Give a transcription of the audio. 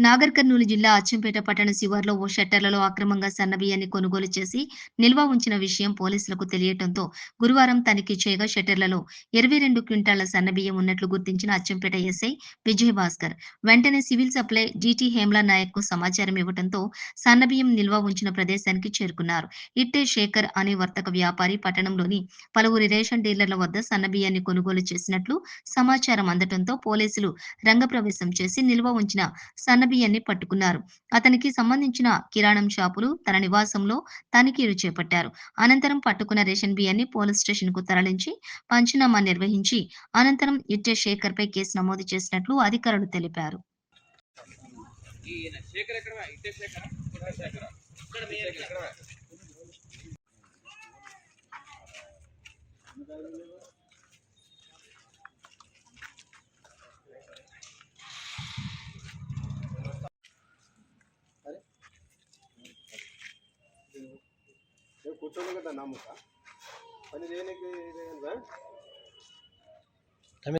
నాగర్ కర్నూలు జిల్లా అచ్చంపేట పట్టణ శివార్లో ఓ షట్టర్లలో అక్రమంగా సన్నబియ్యాన్ని కొనుగోలు చేసి నిల్వ ఉంచిన విషయం పోలీసులకు తెలియటంతో గురువారం తనిఖీ చేయగా షట్టర్లలో ఇరవై రెండు క్వింటాళ్ళ సన్నబియ్యం ఉన్నట్లు గుర్తించిన అచ్చంపేట ఎస్ఐ విజయభాస్కర్ వెంటనే సివిల్ సప్లై జీటీ హేమ్లా నాయక్కు సమాచారం ఇవ్వడంతో సన్నబియ్యం నిల్వ ఉంచిన ప్రదేశానికి చేరుకున్నారు. ఇట్టే శేఖర్ అనే వర్తక వ్యాపారి పట్టణంలోని పలువురి రేషన్ డీలర్ల వద్ద సన్నబియ్యాన్ని కొనుగోలు చేసినట్లు సమాచారం అందటంతో పోలీసులు రంగప్రవేశం చేసి నిల్వ ఉంచిన సన్న సన్నబియ్యాన్ని పట్టుకున్నారు. అతనికి సంబంధించిన కిరాణం షాపులు తన నివాసంలో తనిఖీలు చేపట్టారు. అనంతరం పట్టుకున్న రేషన్ బియ్యాన్ని పోలీస్ స్టేషన్కు తరలించి పంచనామా నిర్వహించి అనంతరం ఇట్టే శేఖర్ పై కేసు నమోదు చేసినట్లు అధికారులు తెలిపారు. ఇక్కడ మీ ఎక్కడ నేను కూర్చోలే కదా పని దేనికి